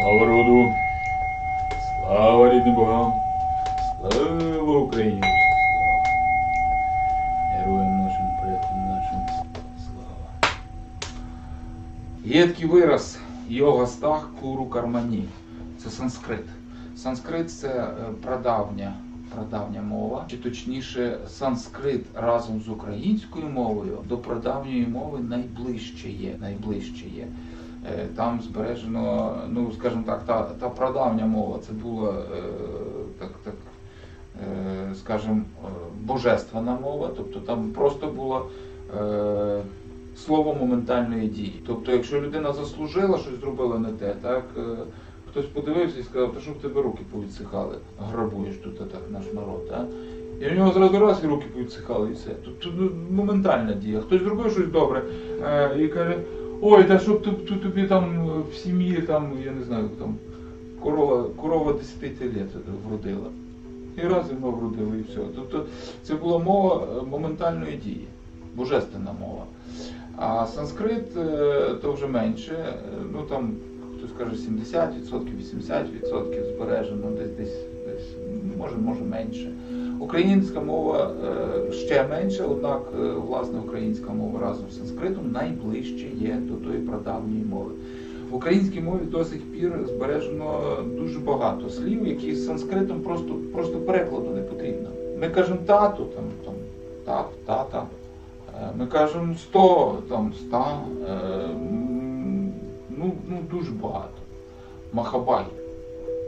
Слава роду! Слава рідним богам! Слава Україні! Героям нашим, предкам нашим слава! Є такий вираз йога стах куру кармані. Це санскрит. Санскрит це е, прадавня, прадавня мова, чи точніше, санскрит разом з українською мовою до прадавньої мови найближче є. Найближче є. Е, Там збережено, ну скажімо так, та, та прадавня мова це була е, так, так, е, скажімо, божественна мова, тобто там просто було слово моментальної дії. Тобто, якщо людина заслужила, щось зробила не те, так хтось подивився і сказав, та що в тебе руки повідсихали, грабуєш тут так наш народ. Так? І в нього зразу раз і руки повідсихали, і все. Тобто ну, моментальна дія. Хтось зробив щось добре е, і каже, ой, та щоб ту- ту- тобі там е, в сім'ї, там, я не знаю, там корова, корова 10 літ вродила. І раз і воно вродило, і все. Тобто це була мова е, моментальної дії, божественна мова. А санскрит е, то вже менше, ну там хтось каже 70%, 80% збережено, десь десь десь може, може менше. Українська мова е, ще менше, однак е, власне українська мова разом з санскритом найближче є до тої прадавньої мови. В українській мові до сих пір збережено дуже багато слів, які з санскритом просто, просто перекладу не потрібно. Ми кажемо тату, там, там, тат, тата. Е, Ми кажемо 100, там 100, м, ну, ну дуже багато. Махабай.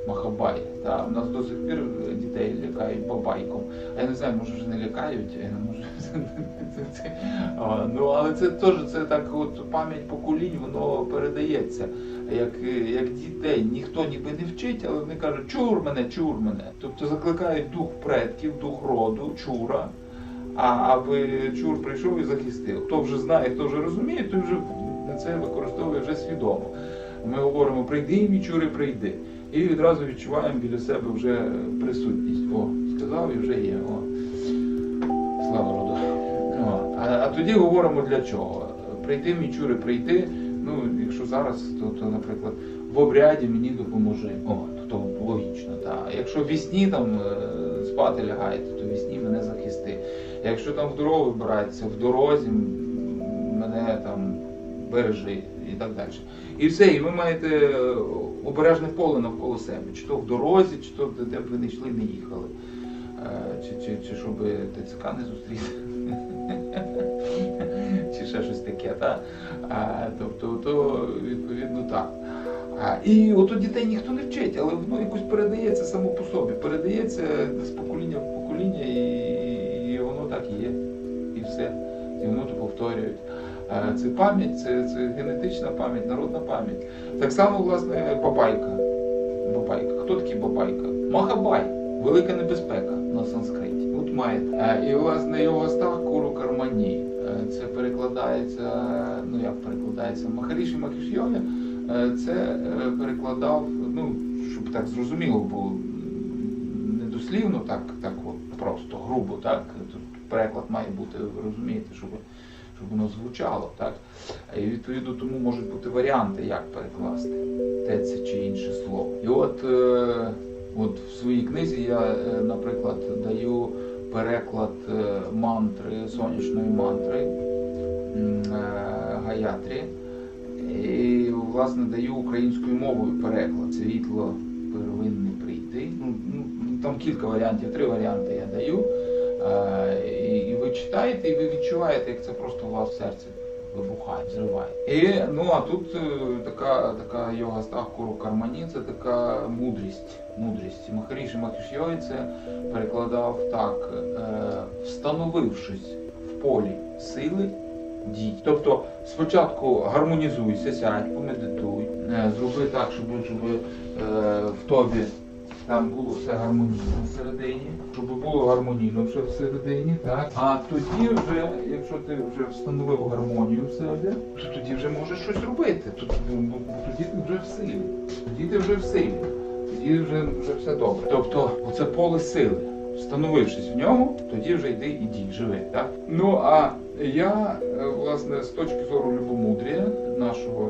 Махабай. Та, у нас до сих пір дітей лякають бабайком. Я не знаю, може вже не лякають, я не можу. Ну, але це теж це так, от пам'ять поколінь, воно передається. Як, як дітей ніхто ніби не вчить, але вони кажуть, чур мене, чур мене. Тобто закликають дух предків, дух роду, чура. А аби чур прийшов і захистив. Хто вже знає, хто вже розуміє, той вже це використовує вже свідомо. Ми говоримо прийди, мій чури, прийди. І відразу відчуваємо біля себе вже присутність. О, сказав і вже є. О. Слава роду. О, А, а тоді говоримо для чого? Прийди, мій чури, прийди. Ну, якщо зараз, то, то наприклад, в обряді мені допоможи. О, то, то логічно, так. Якщо вісні там е, спати лягаєте, то вісні мене захисти. Якщо там в дорогу вибираєтеся, в дорозі мене там бережи і так далі. І все, і ви маєте е, обережне поле навколо себе, чи то в дорозі, чи то де, б ви не йшли, не їхали. Е, Чи, чи, чи щоб ТЦК не зустріти. Чи ще щось таке, так? Тобто, то відповідно так. А, і от дітей ніхто не вчить, але воно якось передається само по собі. Передається з покоління в покоління, і, і воно так є. І все. І воно то повторюють. Це пам'ять, це, це генетична пам'ять, народна пам'ять. Так само, власне, бабайка. Бабайка. Хто такий бабайка? Махабай. Велика небезпека на санскриті. От маєте. І власне його стах куру кармані. Це перекладається, ну як перекладається, Махаріші Махішйоня. Е, Це е, перекладав, ну, щоб так зрозуміло було, недослівно, так, так от просто, грубо, так. Тут переклад має бути, розумієте, щоб, щоб воно звучало, так. І відповідно тому можуть бути варіанти, як перекласти те це чи інше слово. І от, е, от в своїй книзі я, е, наприклад, даю переклад е, мантри, сонячної мантри Гаятрі. І, власне, даю українською мовою переклад. Світло первинне прийти. Ну, ну, там кілька варіантів, три варіанти я даю. І, ви читаєте, і ви відчуваєте, як це просто у вас в серці вибухає, зриває. І ну а тут е, така, така йога стах куру кармані, це така мудрість. Мудрість. Махаріші Махішйой це перекладав так, е, встановившись в полі сили, дій. Тобто спочатку гармонізуйся, сядь, помедитуй, е, зроби так, щоб, щоб е, в тобі там було все гармонійно всередині, щоб було гармонійно все всередині, так? А тоді вже, якщо ти вже встановив гармонію в себе, то тоді вже можеш щось робити. Бо- бо тоді ти вже в силі. Тоді ти вже в силі. Тоді вже, вже все добре. Тобто, це поле сили. Встановившись в ньому, тоді вже йди і дій, живи. Так? Ну а я, е, власне, з точки зору любомудрія, нашого,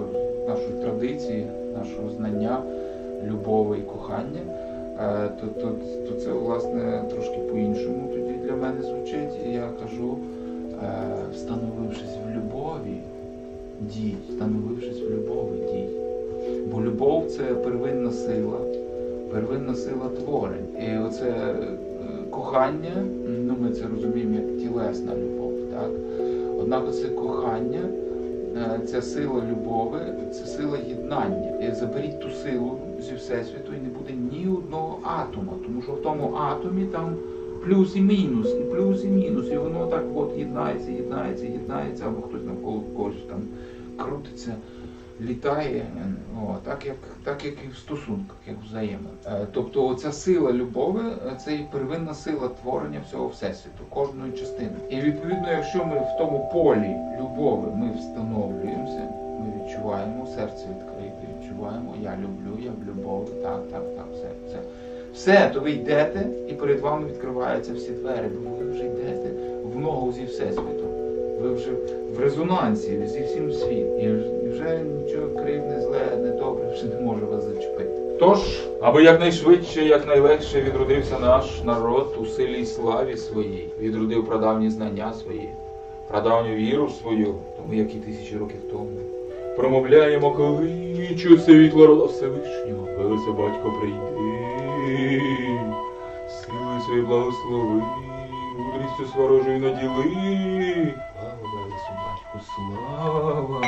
нашої традиції, нашого знання, любові і кохання, то, то, то це власне трошки по-іншому тоді для мене звучить. І я кажу, е, встановившись в любові, дій, встановившись в любові, дій. Бо любов це первинна сила, первинна сила творень. І оце е, кохання, ну ми це розуміємо як тілесна любов, так? Однак це кохання, е, ця сила любові, це сила єднання. Заберіть ту силу зі Всесвіту і не буде ні одного атома, тому що в тому атомі там плюс і мінус, і плюс і мінус, і воно так от єднається, єднається, єднається, або хтось навколо когось там крутиться, літає, о, так, як, так як і в стосунках, як взаємно. Е, Тобто оця сила любові е, це і первинна сила творення всього всесвіту, кожної частини. І відповідно, якщо ми в тому полі любові ми встановлюємося, ми відчуваємо серце відкрите, відчуваємо я люблю, я в любові, так, так, так, все, все. Все, то ви йдете, і перед вами відкриваються всі двері, бо ви вже йдете в ногу зі всесвітом. Ви вже в резонансі зі всім світом. І вже- нічого кривне, зле, недобре вже не може вас зачепити. Тож, аби якнайшвидше, якнайлегше відродився наш народ у силі і славі своїй, відродив прадавні знання свої, прадавню віру свою, тому як і тисячі років тому. Промовляємо кличу світло рода Всевишнього, велися батько прийди, сили свої благослови, мудрістю сворожою наділи. Слава Велесу, батьку, слава!